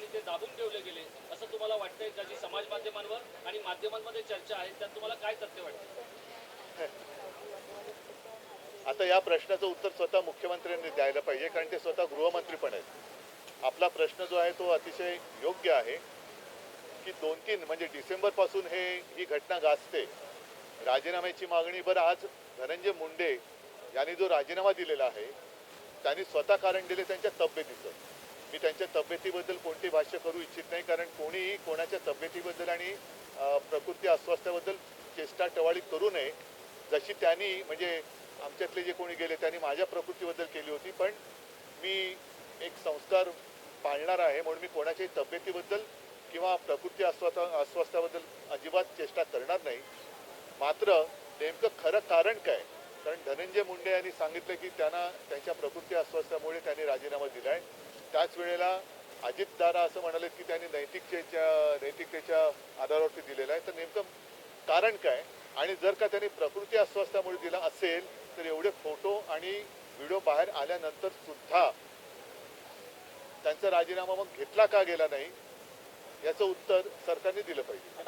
आणि ते दाबून ठेवले गेले. असं तुम्हाला वाटतंय ज्याची समाज माध्यमांवर आणि माध्यमांमध्ये चर्चा आहे त्यात तुम्हाला काय तथ्य वाटतं? आता या प्रश्नाचं उत्तर स्वतः मुख्यमंत्र्यांनी द्यायला पाहिजे कारण ते स्वतः गृहमंत्री पण आहेत. आपला प्रश्न जो आहे तो अतिशय योग्य आहे की दोन तीन म्हणजे डिसेंबरपासून हे ही घटना गाजते. राजीनाम्याची मागणी बरं आज धनंजय मुंडे यांनी जो राजीनामा दिलेला आहे त्यांनी स्वतः कारण दिले त्यांच्या तब्येतीत त्यांच्या तब्येतीबद्दल कोणती भाष्य करू इच्छित नाही कारण कोणीही कोणाच्या तब्येतीबद्दल आणि प्रकृती अस्वास्थ्याबद्दल चेष्टा टवाळी करू नये. जशी त्यांनी म्हणजे आमच्यातले जे कोणी गेले त्यांनी माझ्या प्रकृतीबद्दल केली होती पण मी एक संस्कार पाळणार आहे म्हणून मी कोणाच्याही तब्येतीबद्दल किंवा प्रकृती अस्वास्था अस्वास्थ्याबद्दल अजिबात चेष्टा करणार नाही. मात्र नेमकं खरं कारण काय? कारण धनंजय मुंडे यांनी सांगितलं की त्यांना त्यांच्या प्रकृती अस्वास्थ्यामुळे त्यांनी राजीनामा दिला आहे त्याच वेळेला अजित दादा असं म्हणाले की त्यांनी नैतिकतेच्या नैतिकतेच्या आधारावरती दिलेलं आहे. तर नेमकं कारण काय? आणि जर का त्यांनी प्रकृती अस्वास्थ्यामुळे दिला असेल तर एवढे फोटो आणि व्हिडिओ बाहेर आल्यानंतर सुद्धा त्यांचा राजीनामा मग घेतला का गेला नाही याचं उत्तर सरकारने दिलं पाहिजे.